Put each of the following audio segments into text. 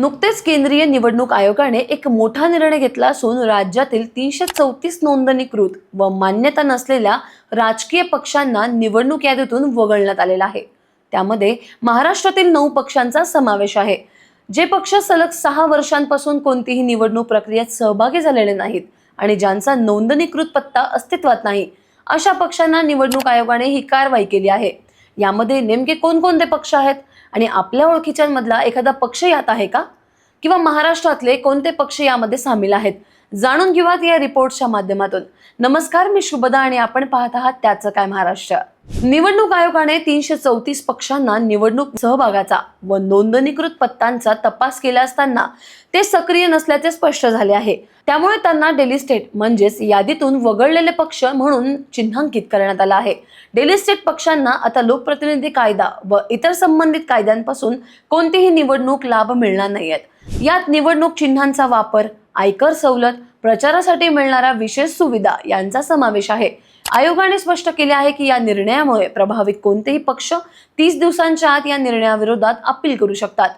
नुकतेच केंद्रीय निवडणूक आयोगाने एक मोठा निर्णय घेतला असून राज्यातील तीनशे चौतीस नोंदणीकृत व मान्यता नसलेल्या राजकीय पक्षांना निवडणूक यादीतून वगळण्यात आलेला आहे. त्यामध्ये महाराष्ट्रातील नऊ पक्षांचा समावेश आहे. जे पक्ष सलग सहा वर्षांपासून कोणतीही निवडणूक प्रक्रियेत सहभागी झालेले नाहीत आणि ज्यांचा नोंदणीकृत पत्ता अस्तित्वात नाही अशा पक्षांना निवडणूक आयोगाने ही कारवाई केली आहे. यामध्ये नेमके कोणकोणते पक्ष आहेत? आणि आपल्या ओळखीच्यांमधला एखादा पक्ष यात आहे का? किंवा महाराष्ट्रातले कोणते पक्ष यामध्ये सामील आहेत? जाणून घेऊयात या रिपोर्टच्या माध्यमातून. नमस्कार मी शुभदा आणि आपण पाहत आहात त्याचं काय महाराष्ट्र. निवडणूक आयोगाने तीनशे चौतीस पक्षांना निवडणूक सहभागाचा व नोंदणीकृत पत्तांचा तपास केला असताना ते सक्रिय नसल्याचे स्पष्ट झाले आहे. त्यामुळे त्यांना डेली स्टेट म्हणजेच यादीतून वगळलेले पक्ष म्हणून चिन्हांकित करण्यात आला आहे. डेली स्टेट पक्षांना आता लोकप्रतिनिधी कायदा व इतर संबंधित कायद्यांपासून कोणतीही निवडणूक लाभ मिळणार नाहीयेत यात निवडणूक चिन्हांचा वापर आयकर सवलत प्रचारासाठी मिळणाऱ्या विशेष सुविधा यांचा समावेश आहे. आयोगाने स्पष्ट केले आहे की या निर्णयामुळे प्रभावित कोणतेही पक्ष तीस दिवसांच्या आत या निर्णयाविरोधात अपील करू शकतात.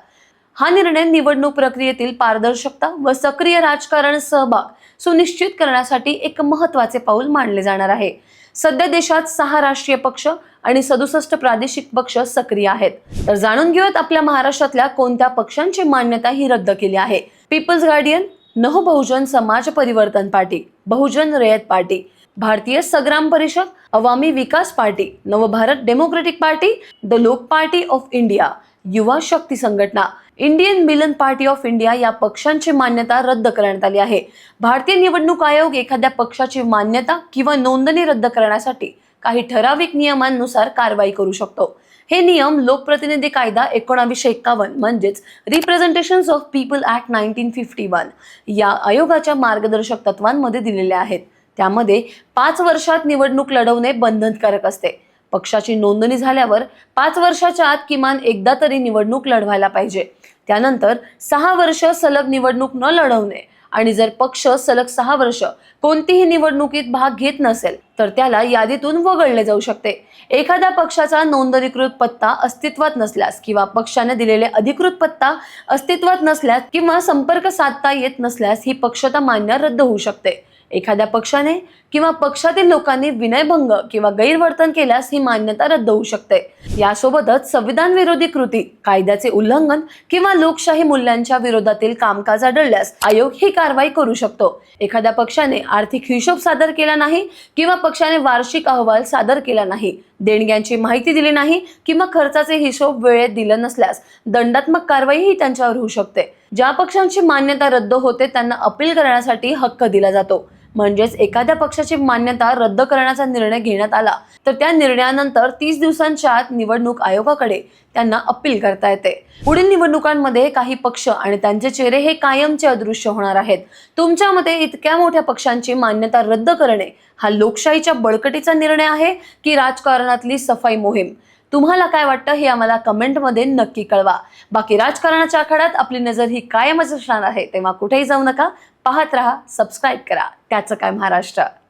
हा निर्णय निवडणूक प्रक्रियेतील पारदर्शकता व सक्रिय राजकारण सहभाग सुनिश्चित करण्यासाठी एक महत्त्वाचे पाऊल मानले जाणार आहे. सध्या देशात सहा राष्ट्रीय पक्ष आणि सदुसष्ट प्रादेशिक पक्ष सक्रिय आहेत. तर जाणून घेऊयात आपल्या महाराष्ट्रातल्या कोणत्या पक्षांची मान्यता ही रद्द केली आहे. पीपल्स गार्डियन नव बहुजन समाज परिवर्तन party Bahujan Rayat party Bharatiya Sangram Parishad Awami Vikas party Navbharat democratic party the Lok party of India Yuva Shakti Sanghatana Indian Milan party of India या पक्षांची मान्यता रद्द करण्यात आली आहे. भारतीय निवडणूक आयोग एखाद्या पक्षाची मान्यता किंवा नोंदणी रद्द करण्यासाठी काही ठराविक नियमांनुसार कारवाई करू शकतो. हे नियम लोकप्रतिनिधी कायदा एकोणावीसशे एक्कावन्न म्हणजेच representation of people act nineteen fifty one या आयोगाच्या मार्गदर्शक तत्वांमध्ये दिलेले आहेत. त्यामध्ये पाच वर्षात निवडणूक लढवणे बंधनकारक असते. पक्षाची नोंदणी झाल्यावर पाच वर्षाच्या आत किमान एकदा तरी निवडणूक लढवायला पाहिजे. त्यानंतर सहा वर्ष सलग निवडणूक न लढवणे आणि जर पक्ष सलग सहा वर्ष कोणतीही निवडणुकीत भाग घेत नसेल तर त्याला यादीतून वगळले जाऊ शकते. एखाद्या पक्षाचा नोंदणीकृत पत्ता अस्तित्वात नसल्यास किंवा पक्षाने दिलेले अधिकृत पत्ता अस्तित्वात नसल्यास किंवा संपर्क साधता येत नसल्यास ही पक्षता मान्य रद्द होऊ शकते. एखाद्या पक्षाने किंवा पक्षातील लोकांनी विनयभंग किंवा गैरवर्तन केल्यास ही मान्यता रद्द होऊ शकते. यासोबतच संविधान विरोधी कृती कायद्याचे उल्लंघन किंवा लोकशाही मूल्यांच्या विरोधातील कामकाज आढळल्यास आयोग ही कारवाई करू शकतो. एखाद्या पक्षाने आर्थिक हिशोब सादर केला नाही किंवा पक्षाने वार्षिक अहवाल सादर केला नाही देणग्यांची माहिती दिली नाही किंवा खर्चाचे हिशोब वेळेत दिलं नसल्यास दंडात्मक कारवाई ही त्यांच्यावर होऊ शकते. ज्या पक्षांची मान्यता रद्द होते त्यांना अपील करण्यासाठी हक्क दिला जातो. म्हणजेच एखाद्या पक्षाची मान्यता रद्द करण्याचा निर्णय घेण्यात आला तर त्या निर्णयानंतर तीस दिवसांच्या आत निवडणूक आयोगाकडे त्यांना अपील करता येते. पुढील निवडणुकांमध्ये काही पक्ष आणि त्यांचे चेहरे हे कायमचे अदृश्य होणार आहेत. तुमच्या मते इतक्या मोठ्या पक्षांची मान्यता रद्द करणे हा लोकशाहीच्या बळकटीचा निर्णय आहे की राजकारणातली सफाई मोहीम? तुम्हाला काय वाटतं हे आम्हाला कमेंटमध्ये नक्की कळवा. बाकी राजकारणाच्या आखाड्यात आपली नजर ही कायमच असणार आहे तेव्हा कुठेही जाऊ नका. पाहत राहा सबस्क्राईब करा. त्याचं काय महाराष्ट्र?